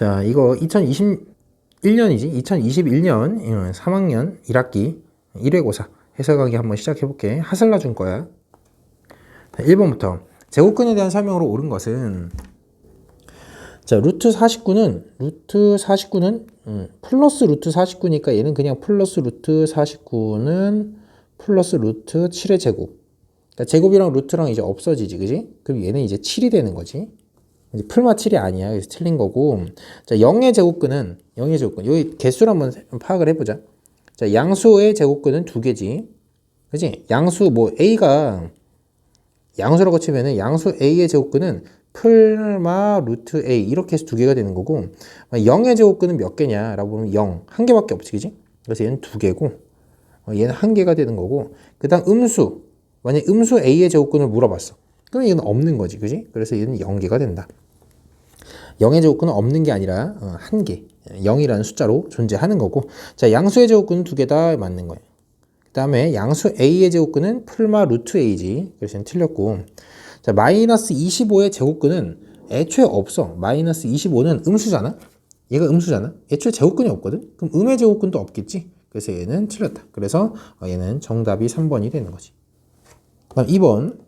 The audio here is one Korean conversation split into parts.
자, 이거 2021년이지. 2021년 3학년 1학기 1회고사 해석하기 한번 시작해 볼게. 하슬라 준 거야. 자, 1번부터 제곱근에 대한 설명으로 옳은 것은 자, 루트 49는 루트 49는 음, 플러스 루트 49니까 얘는 그냥 플러스 루트 49는 플러스 루트 7의 제곱. 그러니까 제곱이랑 루트랑 이제 없어지지, 그지? 그럼 얘는 이제 7이 되는 거지. 이제 풀마 7이 아니야. 그래서 틀린 거고. 자, 0의 제곱근은 0의 제곱근. 여기 개수를 한번 파악을 해 보자. 자, 양수의 제곱근은 두 개지. 그지? 양수 뭐 a가 양수라고 치면은 양수 a의 제곱근은 풀마 루트 a 이렇게 해서 두 개가 되는 거고 0의 제곱근은 몇 개냐라고 보면 0, 한 개밖에 없지, 그지? 그래서 얘는 두 개고 어, 얘는 한 개가 되는 거고 그 다음 음수 만약 음수 a의 제곱근을 물어봤어 그럼 이건 없는 거지, 그지? 그래서 얘는 0개가 된다 0의 제곱근은 없는 게 아니라 어, 한 개, 0이라는 숫자로 존재하는 거고 자 양수의 제곱근은 두 개 다 맞는 거예요 그 다음에 양수 a의 제곱근은 풀마 루트 a지 그래서 틀렸고 자, 마이너스 25의 제곱근은 애초에 없어. 마이너스 25는 음수잖아? 얘가 음수잖아? 애초에 제곱근이 없거든? 그럼 음의 제곱근도 없겠지? 그래서 얘는 틀렸다. 그래서 어, 얘는 정답이 3번이 되는 거지. 그다음 2번.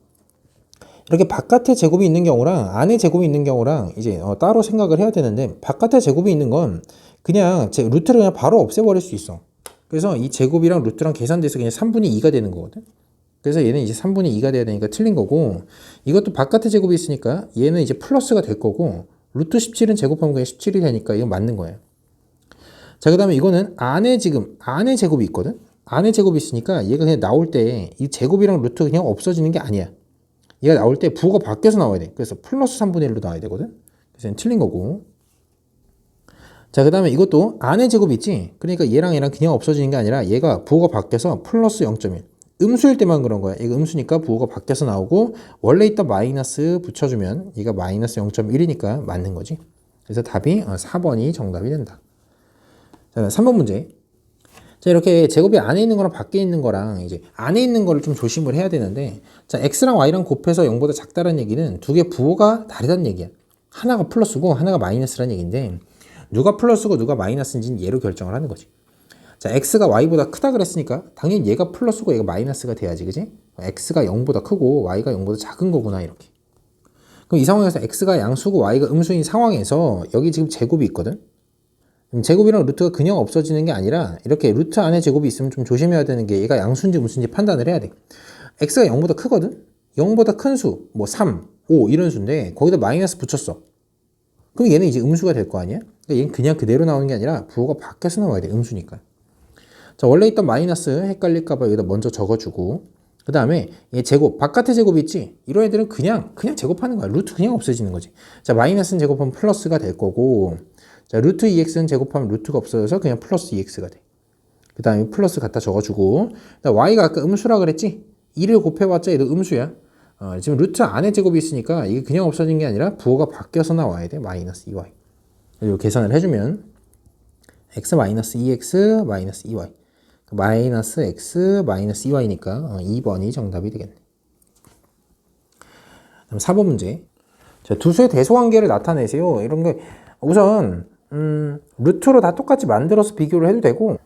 이렇게 바깥에 제곱이 있는 경우랑 안에 제곱이 있는 경우랑 이제 어, 따로 생각을 해야 되는데 바깥에 제곱이 있는 건 그냥 제 루트를 그냥 바로 없애버릴 수 있어. 그래서 이 제곱이랑 루트랑 계산돼서 그냥 3분의 2가 되는 거거든. 그래서 얘는 이제 3분의 2가 돼야 되니까 틀린 거고 이것도 바깥에 제곱이 있으니까 얘는 이제 플러스가 될 거고 루트 17은 제곱하면 그냥 17이 되니까 이건 맞는 거예요. 자, 그 다음에 이거는 안에 지금 안에 제곱이 있거든? 안에 제곱이 있으니까 얘가 그냥 나올 때 이 제곱이랑 루트 그냥 없어지는 게 아니야. 얘가 나올 때 부호가 바뀌어서 나와야 돼. 그래서 플러스 3분의 1로 나와야 되거든? 그래서 틀린 거고. 자, 그 다음에 이것도 안에 제곱이 있지? 그러니까 얘랑 얘랑 그냥 없어지는 게 아니라 얘가 부호가 바뀌어서 플러스 0.1. 음수일 때만 그런 거야. 이거 음수니까 부호가 바뀌어서 나오고 원래 있던 마이너스 붙여주면 얘가 마이너스 0.1이니까 맞는 거지. 그래서 답이 4번이 정답이 된다. 자, 3번 문제. 자, 이렇게 제곱이 안에 있는 거랑 밖에 있는 거랑 이제 안에 있는 거를 좀 조심을 해야 되는데 자, x랑 y랑 곱해서 0보다 작다는 얘기는 두 개 부호가 다르다는 얘기야. 하나가 플러스고 하나가 마이너스라는 얘기인데 누가 플러스고 누가 마이너스인지는 얘로 결정을 하는 거지. 자, x가 y보다 크다 그랬으니까 당연히 얘가 플러스고 얘가 마이너스가 돼야지, 그지? x가 0보다 크고 y가 0보다 작은 거구나, 이렇게. 그럼 이 상황에서 x가 양수고 y가 음수인 상황에서 여기 지금 제곱이 있거든? 제곱이랑 루트가 그냥 없어지는 게 아니라 이렇게 루트 안에 제곱이 있으면 좀 조심해야 되는 게 얘가 양수인지 음수인지 판단을 해야 돼. x가 0보다 크거든? 0보다 큰 수, 뭐 3, 5 이런 수인데 거기다 마이너스 붙였어. 그럼 얘는 이제 음수가 될 거 아니야? 그러니까 얘는 그냥 그대로 나오는 게 아니라 부호가 바뀌어서 나와야 돼, 음수니까. 자, 원래 있던 마이너스 헷갈릴까봐 여기다 먼저 적어주고, 그 다음에 얘 제곱, 바깥에 제곱이 있지? 이런 애들은 그냥, 그냥 제곱하는 거야. 루트 그냥 없어지는 거지. 자, 마이너스는 제곱하면 플러스가 될 거고, 자, 루트 2x는 제곱하면 루트가 없어져서 그냥 플러스 2x가 돼. 그 다음에 플러스 갖다 적어주고, y가 아까 음수라 그랬지? 2를 곱해봤자 얘도 음수야. 어, 지금 루트 안에 제곱이 있으니까 이게 그냥 없어진 게 아니라 부호가 바뀌어서 나와야 돼. 마이너스 2y. 그리고 계산을 해주면, x 마이너스 2x 마이너스 2y. 마이너스 x 마이너스 2y니까 2번이 정답이 되겠네. 그럼 4번 문제. 자, 두 수의 대소관계를 나타내세요. 이런 게 우선 음, 루트로 다 똑같이 만들어서 비교를 해도 되고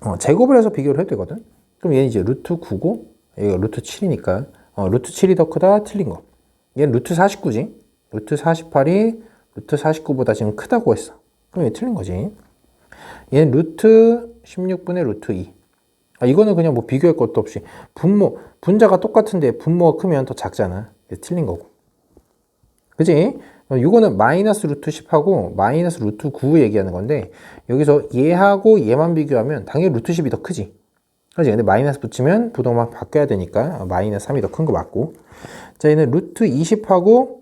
어, 제곱을 해서 비교를 해도 되거든. 그럼 얘는 이제 루트 9고 얘가 루트 7이니까 어, 루트 7이 더 크다 틀린 거. 얘는 루트 49지. 루트 48이 루트 49보다 지금 크다고 했어. 그럼 얘 틀린 거지. 얘는 루트 16분의 루트 2. 아, 이거는 그냥 뭐 비교할 것도 없이 분모 분자가 똑같은데 분모가 크면 더 작잖아. 틀린 거고. 그지? 이거는 마이너스 루트 10하고 마이너스 루트 9 얘기하는 건데 여기서 얘하고 얘만 비교하면 당연히 루트 10이 더 크지. 그지? 근데 마이너스 붙이면 부동만 바뀌어야 되니까 마이너스 3이 더 큰 거 맞고. 자, 얘는 루트 20하고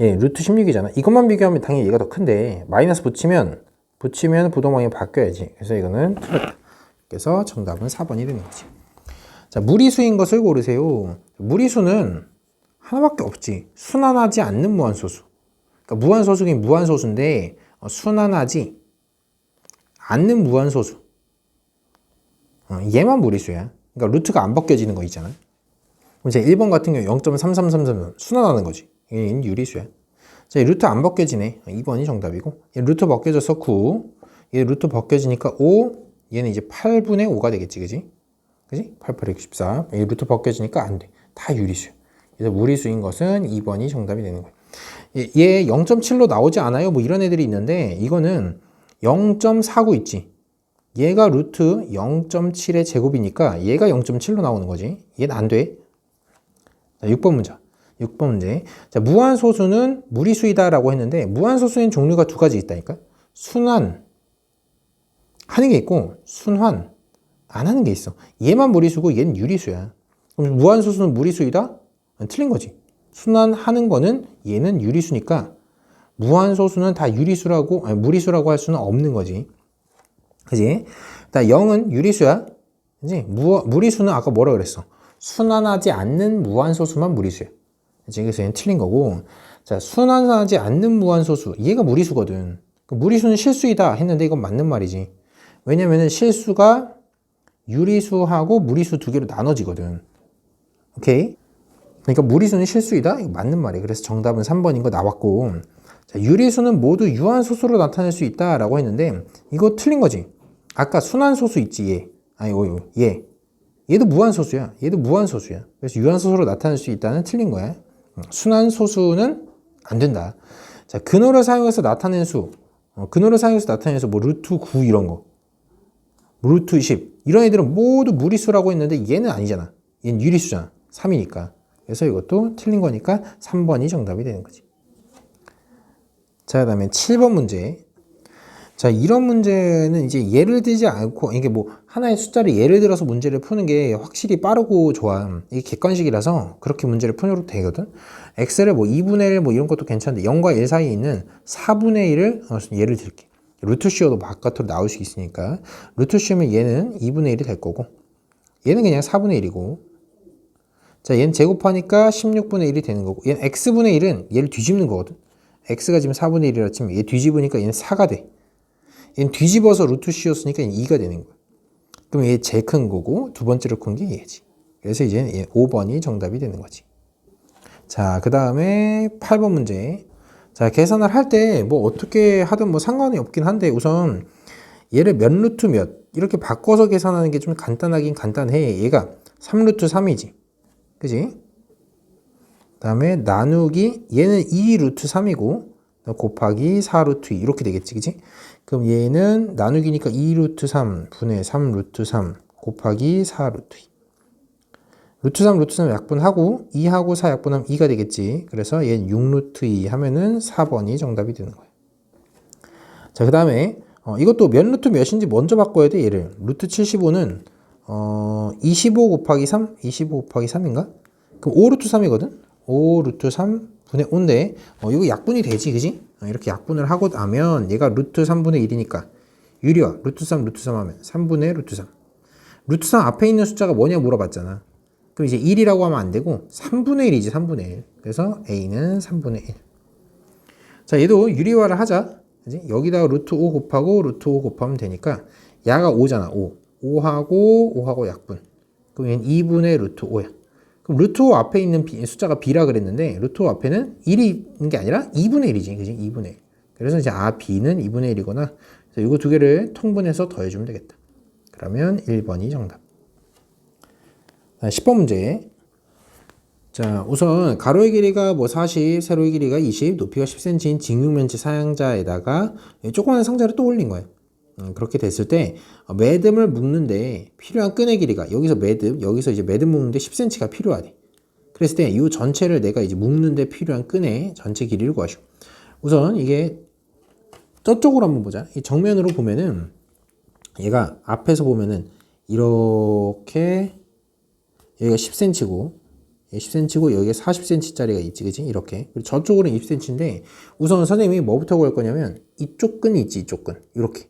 예, 루트 16이잖아. 이것만 비교하면 당연히 얘가 더 큰데 마이너스 붙이면 붙이면 부동방이 바뀌어야지. 그래서 이거는 틀렸다. 그래서 정답은 4번이 되는 거지. 자, 무리수인 것을 고르세요. 무리수는 하나밖에 없지. 순환하지 않는 무한소수. 그러니까 무한소수긴 무한소수인데 어, 순환하지 않는 무한소수. 어, 얘만 무리수야. 그러니까 루트가 안 벗겨지는 거 있잖아. 이제 1번 같은 경우 0.3333 순환하는 거지. 이게 유리수야. 자, 이 루트 안 벗겨지네. 2번이 정답이고. 얘 루트 벗겨져서 9. 얘 루트 벗겨지니까 5. 얘는 이제 8분의 5가 되겠지, 그지? 그지? 8, 8, 64. 얘 루트 벗겨지니까 안 돼. 다 유리수야. 무리수인 것은 2번이 정답이 되는 거야. 얘, 얘 0.7로 나오지 않아요? 뭐 이런 애들이 있는데, 이거는 0.49 있지. 얘가 루트 0.7의 제곱이니까 얘가 0.7로 나오는 거지. 얘는 안 돼. 자, 6번 문제. 6번 문제. 자, 무한소수는 무리수이다라고 했는데 무한소수엔 종류가 두 가지 있다니까. 순환 하는 게 있고 순환 안 하는 게 있어. 얘만 무리수고 얘는 유리수야. 그럼 무한소수는 무리수이다? 틀린 거지. 순환하는 거는 얘는 유리수니까 무한소수는 다 유리수라고 아니, 무리수라고 할 수는 없는 거지. 그지? 나 0은 유리수야. 그지? 무, 무리수는 아까 뭐라 그랬어? 순환하지 않는 무한소수만 무리수야. 그지? 그래서 얘는 틀린 거고. 자, 순환하지 않는 무한소수. 얘가 무리수거든. 그 무리수는 실수이다 했는데 이건 맞는 말이지. 왜냐면은 실수가 유리수하고 무리수 두 개로 나눠지거든. 오케이? 그러니까 무리수는 실수이다? 맞는 말이에요. 그래서 정답은 3번인 거 나왔고. 자, 유리수는 모두 유한소수로 나타낼 수 있다라고 했는데 이거 틀린 거지. 아까 순환소수 있지 얘. 아니 어, 얘. 얘도 무한소수야. 얘도 무한소수야. 그래서 유한소수로 나타낼 수 있다는 틀린 거야. 순환소수는 안 된다. 자, 근호를 사용해서 나타낸 수. 어, 근호를 사용해서 나타낸 수, 뭐 루트 9 이런 거. 루트 10. 이런 애들은 모두 무리수라고 했는데 얘는 아니잖아. 얘는 유리수잖아. 3이니까. 그래서 이것도 틀린 거니까 3번이 정답이 되는 거지. 자, 그 다음에 7번 문제. 자, 이런 문제는 이제 예를 들지 않고, 이게 뭐, 하나의 숫자를 예를 들어서 문제를 푸는 게 확실히 빠르고 좋아. 이게 객관식이라서 그렇게 문제를 푸셔도 되거든. x를 뭐 2분의 1 뭐 이런 것도 괜찮은데, 0과 1 사이에 있는 4분의 1을 어, 예를 들게. 루트 씌워도 바깥으로 나올 수 있으니까. 루트 씌우면 얘는 2분의 1이 될 거고, 얘는 그냥 4분의 1이고, 자, 얘는 제곱하니까 16분의 1이 되는 거고, 얘는 x분의 1은 얘를 뒤집는 거거든. x가 지금 4분의 1이라 치면 얘 뒤집으니까 얘는 4가 돼. 얘는 뒤집어서 루트 씌웠으니까 얘는 2가 되는 거야. 그럼 얘 제일 큰 거고 두 번째로 큰 게 얘지. 그래서 이제 얘 5번이 정답이 되는 거지. 자, 그 다음에 8번 문제. 자, 계산을 할 때 뭐 어떻게 하든 뭐 상관이 없긴 한데 우선 얘를 몇 루트 몇 이렇게 바꿔서 계산하는 게 좀 간단하긴 간단해. 얘가 3루트 3이지. 그지? 다음에 나누기 얘는 2 루트 3이고 곱하기 4 루트 2 이렇게 되겠지 그지? 그럼 얘는 나누기니까 2 루트 3 분의 3 루트 3 곱하기 4 루트 2 루트 3 루트 3 약분하고 2하고 4 약분하면 2가 되겠지 그래서 얘는 6 루트 2 하면은 4번이 정답이 되는 거예요 자그 다음에 어, 이것도 몇 루트 몇인지 먼저 바꿔야 돼 얘를 루트 75는 어, 25 곱하기 3 25 곱하기 3인가? 그럼 5 루트 3이거든 5 루트 3 분의 5인데 어, 이거 약분이 되지 그지? 어, 이렇게 약분을 하고 나면 얘가 루트 3분의 1이니까 유리와 루트 3 루트 3 하면 3분의 루트 3 루트 3 앞에 있는 숫자가 뭐냐 물어봤잖아 그럼 이제 1이라고 하면 안 되고 3분의 1이지 3분의 1 그래서 A는 3분의 1 자, 얘도 유리화를 하자. 그지? 여기다가 루트 5 곱하고 루트 5 곱하면 되니까 야가 5잖아. 5. 5하고 5하고 약분. 그럼 얘는 2분의 루트 5야. 그럼 루트 5 앞에 있는 비, 숫자가 b라 그랬는데 루트 5 앞에는 1이 있는 게 아니라 2분의 1이지. 그지? 2분의 1. 그래서 이제 아 b는 2분의 1이구나. 그래서 이거 두 개를 통분해서 더해주면 되겠다. 그러면 1번이 정답. 자, 10번 문제. 자, 우선 가로의 길이가 뭐 40, 세로의 길이가 20, 높이가 10cm인 직육면체 사양자에다가 조그마한 상자를 또 올린 거예요. 음, 그렇게 됐을 때 어, 매듭을 묶는데 필요한 끈의 길이가 여기서 매듭, 여기서 이제 매듭 묶는데 10cm가 필요하대. 그랬을 때 이 전체를 내가 이제 묶는데 필요한 끈의 전체 길이를 구하시오. 우선 이게 저쪽으로 한번 보자. 이 정면으로 보면은 얘가 앞에서 보면은 이렇게 여기가 10cm고 10cm고 여기에 40cm짜리가 있지, 그지? 이렇게. 그리고 저쪽으로는 20cm인데 우선 선생님이 뭐부터 구할 거냐면 이쪽 끈이 있지, 이쪽 끈. 이렇게.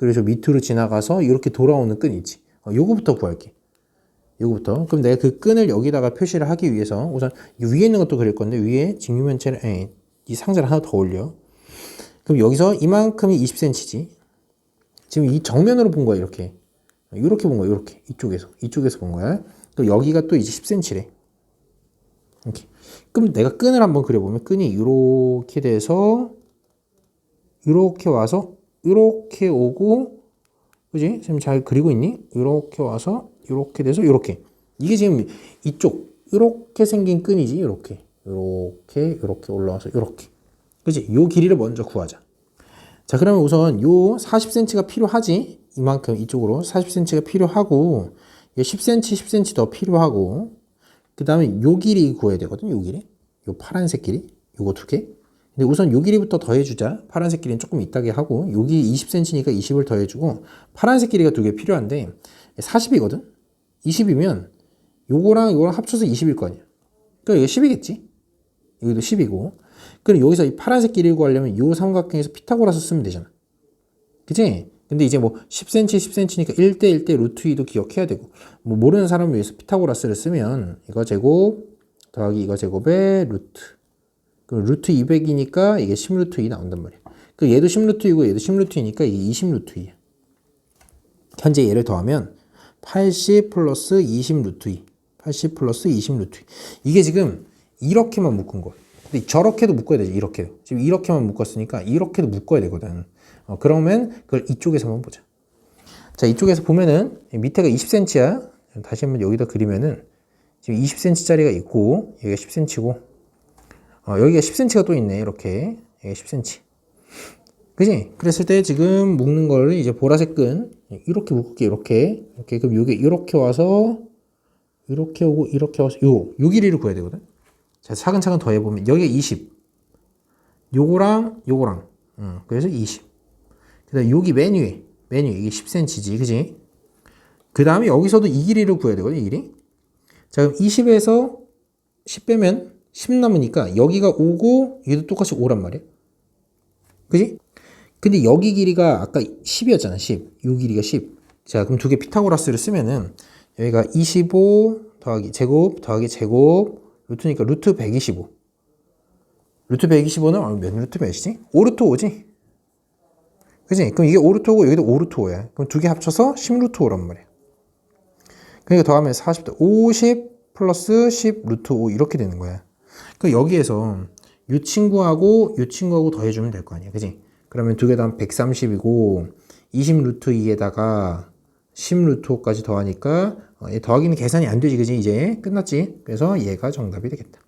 그래서 밑으로 지나가서 이렇게 돌아오는 끈 있지. 어, 요거부터 구할게. 요거부터. 그럼 내가 그 끈을 여기다가 표시를 하기 위해서 우선 이 위에 있는 것도 그릴 건데 위에 직육면체를 에, 이 상자를 하나 더 올려. 그럼 여기서 이만큼이 20cm지. 지금 이 정면으로 본 거야, 이렇게. 이렇게 본 거야, 이렇게. 이쪽에서. 이쪽에서 본 거야. 또 여기가 또 이제 10cm래. 이렇게. 그럼 내가 끈을 한번 그려보면 끈이 이렇게 돼서 이렇게 와서 이렇게 오고 그지? 지금 잘 그리고 있니? 이렇게 와서 이렇게 돼서 이렇게. 이게 지금 이쪽. 이렇게 생긴 끈이지 이렇게. 이렇게 이렇게 올라와서 이렇게. 그지? 요 길이를 먼저 구하자. 자 그러면 우선 요 40cm가 필요하지? 이만큼 이쪽으로 40cm가 필요하고 10cm 10cm 더 필요하고 그 다음에 요 길이 구해야 되거든 요 길이. 요 파란색 길이 요거 두개 근데 우선 요 길이부터 더해주자. 파란색 길이는 조금 이따게 하고 여기 20cm니까 20을 더해주고 파란색 길이가 두 개 필요한데 40이거든? 20이면 요거랑 요거랑 합쳐서 20일 거 아니야. 그러니까 이거 10이겠지? 여기도 10이고. 그럼 여기서 이 파란색 길이를 구하려면 요 삼각형에서 피타고라스 쓰면 되잖아. 그치? 근데 이제 뭐 10cm, 10cm니까 1대 1대 루트 2도 기억해야 되고. 뭐 모르는 사람을 위해서 피타고라스를 쓰면 이거 제곱 더하기 이거 제곱의 루트 그럼 루트 200이니까 이게 10루트 2 나온단 말이야 그 얘도 10루트 2고 얘도 10루트 2니까 이게 20루트 2야. 현재 얘를 더하면 80 플러스 20루트 2 80 플러스 20루트 2 이게 지금 이렇게만 묶은 거야 근데 저렇게도 묶어야 되지 이렇게도. 지금 이렇게만 묶었으니까 이렇게도 묶어야 되거든. 어, 그러면 그걸 이쪽에서 한번 보자. 자 이쪽에서 보면은 밑에가 20cm야. 다시 한번 여기다 그리면은 지금 20cm짜리가 있고 여기가 10cm고 어, 여기가 10cm가 또 있네 이렇게. 여기가 10cm 그지? 그랬을 때 지금 묶는 거를 이제 보라색 끈 이렇게 묶을게 이렇게. 이렇게. 그럼 요게 이렇게 와서 이렇게 오고 이렇게 와서 요, 요 길이를 구해야 되거든? 자 차근차근 더해보면 여기가 20 요거랑 요거랑. 음, 그래서 20 그다음 여기 맨 위에 맨 위에. 이게 10cm지 그지? 그 다음에 여기서도 이 길이를 구해야 되거든 이 길이? 자 그럼 20에서 10 빼면 10 남으니까 여기가 5고 얘도 똑같이 5란 말이야 그지? 근데 여기 길이가 아까 10이었잖아 10. 요 길이가 10. 자 그럼 두 개 피타고라스를 쓰면은 여기가 25 더하기 제곱 더하기 제곱 루트니까 루트 125 루트 125는 몇 루트 몇이지? 5루트 5지? 그지? 그럼 이게 5루트 5고 여기도 5루트 5야. 그럼 두 개 합쳐서 10루트 5란 말이야. 그러니까 더하면 40도 50 플러스 10 루트 5 이렇게 되는 거야. 그 여기에서 이 친구하고 이 친구하고 더해주면 될 거 아니야. 그지? 그러면 두 개 다 130이고 20 루트 2에다가 10 루트 5까지 더하니까 어, 얘 더하기는 계산이 안 되지. 그지? 이제 끝났지? 그래서 얘가 정답이 되겠다.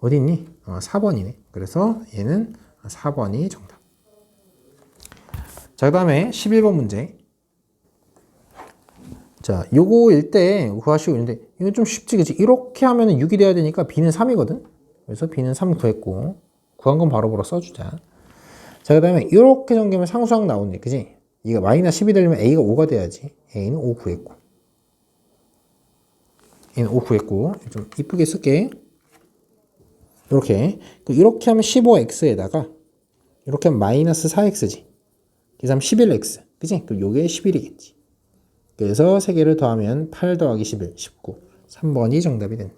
어디 있니? 어, 4번이네. 그래서 얘는 4번이 정답. 자, 그 다음에 11번 문제. 자, 요거일 때 구하시고 있는데, 이거 좀 쉽지, 그치? 이렇게 하면 6이 돼야 되니까 B는 3이거든? 그래서 B는 3 구했고, 구한 건 바로 바로 써주자. 자, 그 다음에 이렇게 전개하면 상수항 나오네, 그지? 이거 마이너스 10이 되려면 A가 5가 돼야지. A는 5 구했고. A는 5 구했고, 좀 이쁘게 쓸게. 이렇게. 이렇게 하면 15X에다가, 이렇게 하면 마이너스 4X지. 그래서 11x. 그지? 그럼 요게 11이겠지. 그래서 세 개를 더하면 8 더하기 11, 19. 3번이 정답이 된다.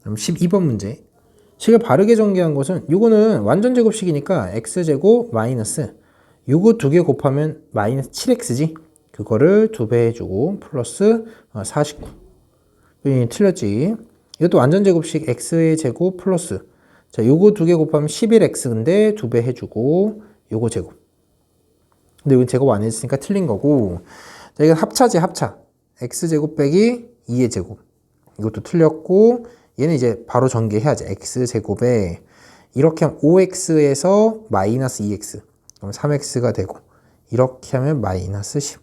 그럼 12번 문제. 식을 바르게 전개한 것은 요거는 완전 제곱식이니까 x제곱 마이너스 요거 두 개 곱하면 마이너스 7x지. 그거를 두 배 해주고 플러스 49. 이 틀렸지. 이것도 완전 제곱식 x의 제곱 플러스 자 요거 두 개 곱하면 11x인데 두 배 해주고 요거 제곱. 근데 이건 제곱 안 했으니까 틀린 거고. 자, 이건 합차지, 합차. x제곱 빼기 2의 제곱. 이것도 틀렸고, 얘는 이제 바로 전개해야지. x제곱에 이렇게 하면 5x에서 마이너스 2x. 그럼 3x가 되고, 이렇게 하면 마이너스 10.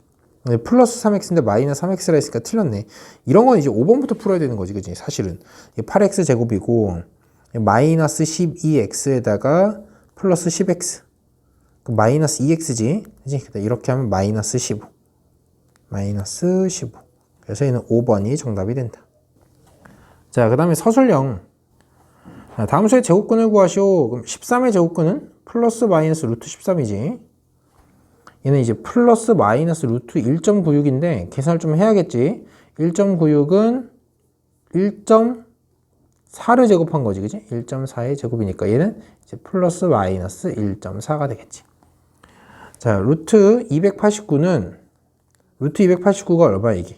플러스 3x인데 마이너스 3x라 했으니까 틀렸네. 이런 건 이제 5번부터 풀어야 되는 거지, 그지? 사실은. 8x 제곱이고, 마이너스 12x에다가 플러스 10x. 그 마이너스 2x지. 그지? 이렇게 하면 마이너스 15. 마이너스 15. 그래서 얘는 5번이 정답이 된다. 자, 그 다음에 서술형. 자, 다음 수의 제곱근을 구하시오. 그럼 13의 제곱근은 플러스 마이너스 루트 13이지. 얘는 이제 플러스 마이너스 루트 1.96인데 계산을 좀 해야겠지. 1.96은 1.4를 제곱한 거지. 그지? 1.4의 제곱이니까 얘는 이제 플러스 마이너스 1.4가 되겠지. 자, 루트 289는 루트 289가 얼마 이게?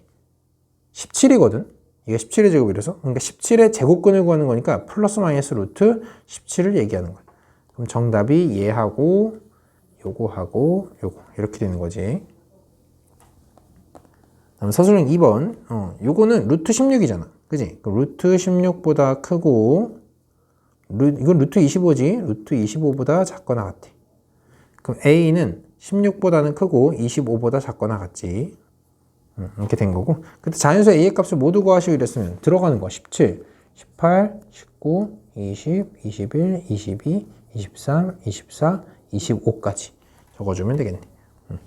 17이거든. 이게 17의 제곱이라서 그러니까 17의 제곱근을 구하는 거니까 플러스 마이너스 루트 17을 얘기하는 거야. 그럼 정답이 얘하고 요거하고 요거 이렇게 되는 거지. 다음 서술형 2번. 어, 요거는 루트 16이잖아. 그지? 그 루트 16보다 크고 루, 이건 루트 25지. 루트 25보다 작거나 같아. 그럼 A는 16보다는 크고 25보다 작거나 같지. 음, 이렇게 된 거고. 그때 자연수 A의 값을 모두 구하시고 이랬으면 들어가는 거 17, 18, 19, 20, 21, 22, 23, 24, 25까지 적어주면 되겠네. 음.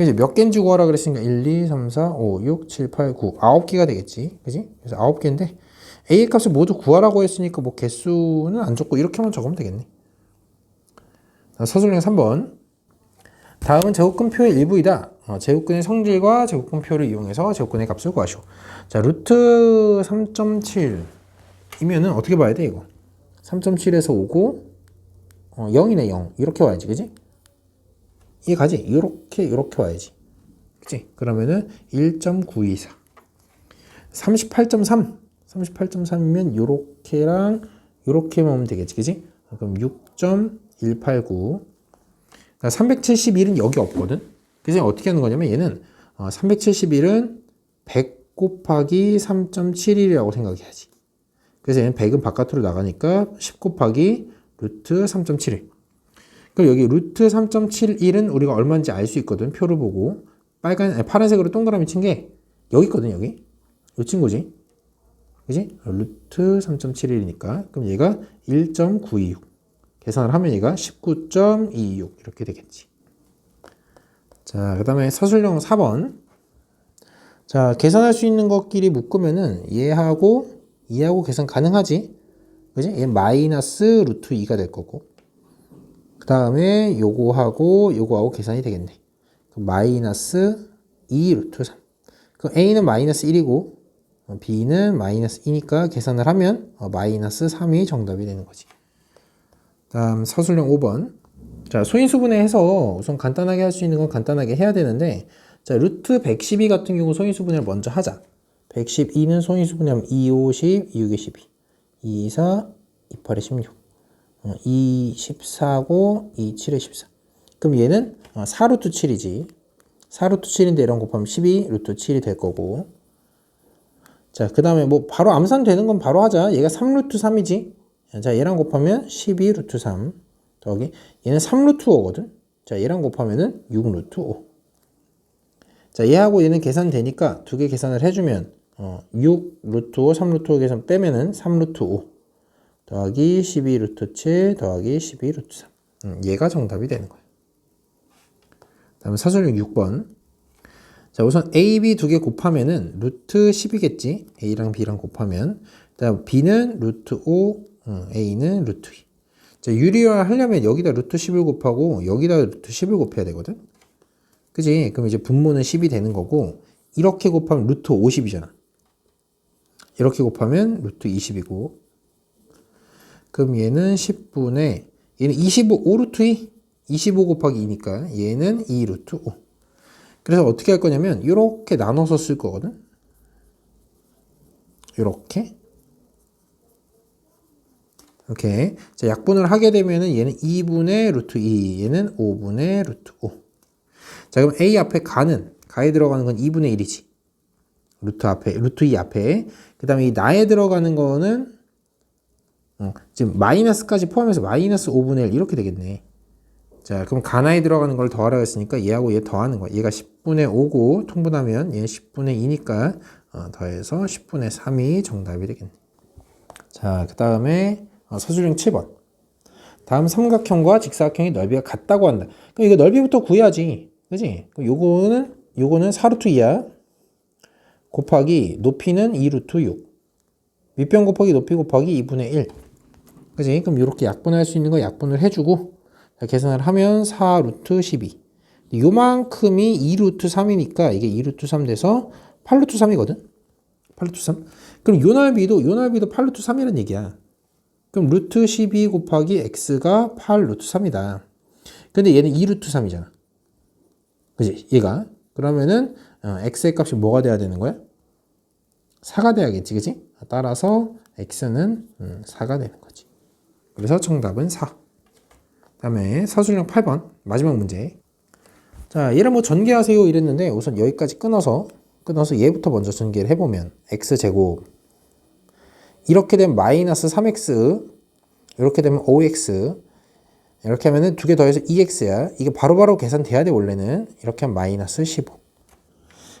이제 몇 개인지 구하라 그랬으니까 1, 2, 3, 4, 5, 6, 7, 8, 9, 9개가 되겠지. 그지? 그래서 9개인데 A의 값을 모두 구하라고 했으니까 뭐 개수는 안 적고 이렇게만 적으면 되겠네. 서술형 3번. 다음은 제곱근표의 일부이다. 어, 제곱근의 성질과 제곱근표를 이용해서 제곱근의 값을 구하시오. 자, 루트 3.7이면은 어떻게 봐야 돼, 이거? 3.7에서 오고, 어, 0이네, 0. 이렇게 와야지, 그지? 이해 가지? 이렇게, 이렇게 와야지. 그지? 그러면은 1.924. 38.3. 38.3이면 요렇게랑 요렇게만 오면 되겠지, 그지? 그럼 6.189. 371은 여기 없거든? 그래서 어떻게 하는 거냐면 얘는 어, 371은 100 곱하기 3.71이라고 생각해야지. 그래서 얘는 100은 바깥으로 나가니까 10 곱하기 루트 3.71. 그럼 여기 루트 3.71은 우리가 얼마인지 알 수 있거든. 표를 보고. 빨간, 아니, 파란색으로 동그라미 친 게 여기 있거든, 여기. 이 친구지. 그지? 루트 3.71이니까. 그럼 얘가 1.926. 계산을 하면 얘가 19.26 이렇게 되겠지. 자, 그 다음에 서술형 4번. 자, 계산할 수 있는 것끼리 묶으면은 얘하고 얘하고 계산 가능하지. 그지? 얘 마이너스 루트 2가 될 거고. 그 다음에 요거하고 요거하고 계산이 되겠네. 마이너스 2 루트 3. 그럼 A는 마이너스 1이고 B는 마이너스 2니까 계산을 하면 어, 마이너스 3이 정답이 되는 거지. 다음 서술형 5번. 자, 소인수분해 해서 우선 간단하게 할 수 있는 건 간단하게 해야 되는데 자, 루트 112 같은 경우 소인수분해를 먼저 하자. 112는 소인수분해하면 2, 5, 10, 6에 12. 2, 4, 2, 8에 16. 어, 2, 14고 2, 7에 14. 그럼 얘는 어, 4루트 7이지. 4루트 7인데 이런 곱하면 12 루트 7이 될 거고. 자, 그 다음에 뭐 바로 암산 되는 건 바로 하자. 얘가 3루트 3이지. 자, 얘랑 곱하면 12 루트 3 더하기 얘는 3 루트 5거든. 자, 얘랑 곱하면은 6 루트 5. 자, 얘하고 얘는 계산되니까 두 개 계산을 해주면 어, 6 루트 5, 3 루트 5 계산 빼면은 3 루트 5 더하기 12 루트 7 더하기 12 루트 3. 음, 얘가 정답이 되는 거야. 다음에 사설용 6번. 자, 우선 A, B 두 개 곱하면은 루트 10이겠지. A랑 B랑 곱하면. 다음 B는 루트 5, 어, A는 루트 2. 자, 유리화 하려면 여기다 루트 10을 곱하고 여기다 루트 10을 곱해야 되거든. 그지? 그럼 이제 분모는 10이 되는 거고 이렇게 곱하면 루트 50이잖아. 이렇게 곱하면 루트 20이고 그럼 얘는 10분의 얘는 25, 5루트 2 25 곱하기 2니까 얘는 2루트 5 그래서 어떻게 할 거냐면 이렇게 나눠서 쓸 거거든. 이렇게 이렇게 자, 약분을 하게 되면은 얘는 2분의 루트 2, 얘는 5분의 루트 5. 자, 그럼 A 앞에 가는 가에 들어가는 건 2분의 1이지. 루트 앞에 루트 2 앞에 그다음에 이 나에 들어가는 거는 어, 지금 마이너스까지 포함해서 마이너스 5분의 1 이렇게 되겠네. 자, 그럼 가나에 들어가는 걸 더하라고 했으니까 얘하고 얘 더하는 거야. 얘가 10분의 5고 통분하면 얘는 10분의 2니까 어, 더해서 10분의 3이 정답이 되겠네. 자, 그 다음에 어, 서술형 7번. 다음 삼각형과 직사각형의 넓이가 같다고 한다. 그럼 이거 넓이부터 구해야지. 그지? 요거는, 요거는 4루트 2야. 곱하기 높이는 2루트 6. 밑변 곱하기 높이 곱하기 2분의 1. 그지? 그럼 이렇게 약분할 수 있는 거 약분을 해주고, 자, 계산을 하면 4루트 12. 요만큼이 2루트 3이니까 이게 2루트 3 돼서 8루트 3이거든? 8루트 3. 그럼 요 넓이도, 요 넓이도 8루트 3이라는 얘기야. 그럼 루트 12 곱하기 x가 8 루트 3이다. 근데 얘는 2 루트 3이잖아. 그지? 얘가. 그러면은 어, x의 값이 뭐가 돼야 되는 거야? 4가 돼야겠지, 그지? 따라서 x는 음, 4가 되는 거지. 그래서 정답은 4. 다음에 서술형 8번 마지막 문제. 자, 얘를 뭐 전개하세요 이랬는데 우선 여기까지 끊어서 끊어서 얘부터 먼저 전개를 해보면 x 제곱 이렇게 되면 마이너스 3x 이렇게 되면 5x 이렇게 하면은 두 개 더해서 2x야. 이게 바로바로 계산돼야 돼 원래는 이렇게 하면 마이너스 15.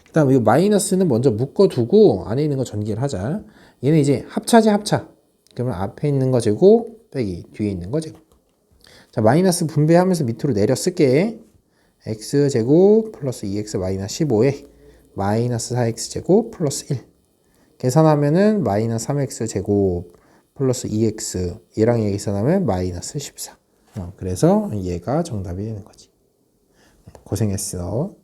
그 다음 이 마이너스는 먼저 묶어두고 안에 있는 거 전개를 하자. 얘는 이제 합차지 합차. 그러면 앞에 있는 거 제곱 빼기 뒤에 있는 거 제곱. 자 마이너스 분배하면서 밑으로 내려 쓸게. x 제곱 플러스 2x 마이너스 15에 마이너스 4x 제곱 플러스 1. 계산하면은 마이너스 3x 제곱 플러스 2x 얘랑 얘 계산하면 마이너스 14. 어, 그래서 얘가 정답이 되는 거지. 고생했어.